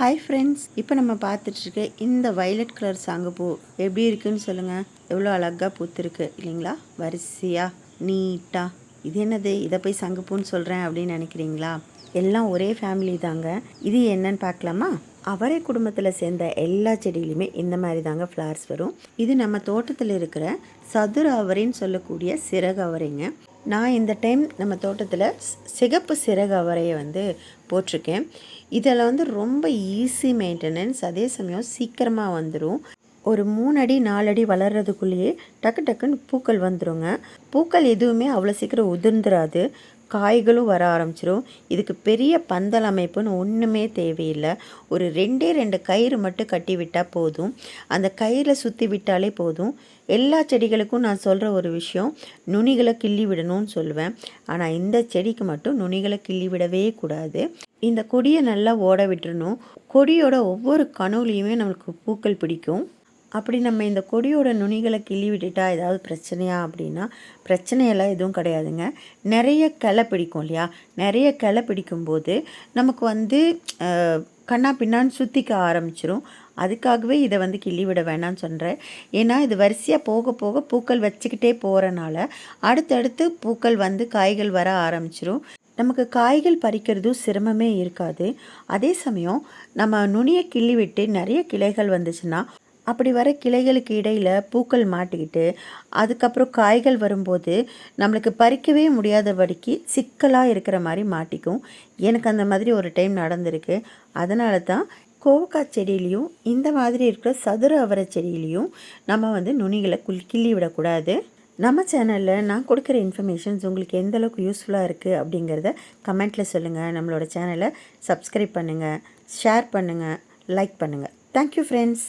Hi friends இப்போ நம்ம பார்த்துட்ருக்க இந்த வயலட் கலர் சாங்குப்பூ எப்படி இருக்குன்னு சொல்லுங்கள் எவ்வளோ அழகாக பூத்துருக்கு இல்லைங்களா? வரிசையாக நீட்டாக இது என்னது? இதை போய் சங்குப்பூன்னு சொல்கிறேன் அப்படின்னு நினைக்கிறீங்களா? எல்லாம் ஒரே ஃபேமிலி தாங்க. இது என்னன்னு பார்க்கலாமா? அவரை குடும்பத்தில் சேர்ந்த எல்லா செடியிலுமே இந்த மாதிரி தாங்க ஃப்ளவர்ஸ் வரும். இது நம்ம தோட்டத்தில் இருக்கிற சதுர அவரைன்னு சொல்லக்கூடிய சிறகு அவரைங்க. நான் இந்த டைம் நம்ம தோட்டத்தில் சிகப்பு சிறகு அவரையை வந்து போட்டிருக்கேன். இதில் வந்து ரொம்ப ஈஸி மெயின்டெனன்ஸ் அதே சமயம் சீக்கிரமாக வந்துடும் ஒரு மூணு அடி நாலடி வளர்கிறதுக்குள்ளேயே டக்கு டக்குன்னு பூக்கள் வந்துருங்க. பூக்கள் எதுவுமே அவ்வளோ சீக்கிரம் உதிர்ந்துராது. காய்களும் வர ஆரம்பிச்சிரும். இதுக்கு பெரிய பந்தல் அமைப்புன்னு ஒன்றுமே தேவையில்லை. ஒரு ரெண்டே ரெண்டு கயிறு மட்டும் கட்டி விட்டால் போதும். அந்த கயிறில் சுற்றி விட்டாலே போதும். எல்லா செடிகளுக்கும் நான் சொல்கிற ஒரு விஷயம் நுனிகளை கிள்ளி விடணும்னு சொல்லுவேன். ஆனால் இந்த செடிக்கு மட்டும் நுனிகளை கிள்ளி விடவே கூடாது. இந்த கொடியை நல்லா ஓட விட்டுறணும். கொடியோட ஒவ்வொரு கணுவிலையுமே நம்மளுக்கு பூக்கள் பிடிக்கும். அப்படி நம்ம இந்த கொடியோட நுனிகளை கிள்ளி விட்டுட்டா ஏதாவது பிரச்சனையா அப்படின்னா பிரச்சனையெல்லாம் எதுவும் கிடையாதுங்க. நிறைய கிளை பிடிக்கும் இல்லையா? நிறைய கிளை பிடிக்கும்போது நமக்கு வந்து கண்ணா பின்னான்னு சுற்றிக்க ஆரம்பிச்சிரும். அதுக்காகவே இதை வந்து கிள்ளி விட வேணாம்னு சொல்கிறேன் ஏன்னா இது வரிசையாக போக போக பூக்கள் வச்சுக்கிட்டே போகிறனால அடுத்தடுத்து பூக்கள் வந்து காய்கள் வர ஆரம்பிச்சிரும். நமக்கு காய்கள் பறிக்கிறதும் சிரமமே இருக்காது. அதே சமயம் நம்ம நுனியை கிள்ளி விட்டு நிறைய கிளைகள் வந்துச்சுன்னா அப்படி வர கிளைகளுக்கு இடையில் பூக்கள் மாட்டிக்கிட்டு அதுக்கப்புறம் காய்கள் வரும்போது நம்மளுக்கு பறிக்கவே முடியாதபடிக்கு சிக்கலாக இருக்கிற மாதிரி மாட்டிக்கும். எனக்கு அந்த மாதிரி ஒரு டைம் நடந்திருக்கு. அதனால தான் கோவக்காய் செடியிலையும் இந்த மாதிரி இருக்கிற சதுர அவரை செடியிலையும் நம்ம வந்து நுனிகளை குல் கிள்ளி விடக்கூடாது. நம்ம சேனலில் நான் கொடுக்குற இன்ஃபர்மேஷன்ஸ் உங்களுக்கு எந்த அளவுக்கு யூஸ்ஃபுல்லாக இருக்குது அப்படிங்கிறத கமெண்ட்டில் சொல்லுங்கள் நம்மளோட சேனலை சப்ஸ்கிரைப் பண்ணுங்கள் ஷேர் பண்ணுங்கள் லைக் பண்ணுங்கள் தேங்க்யூ ஃப்ரெண்ட்ஸ்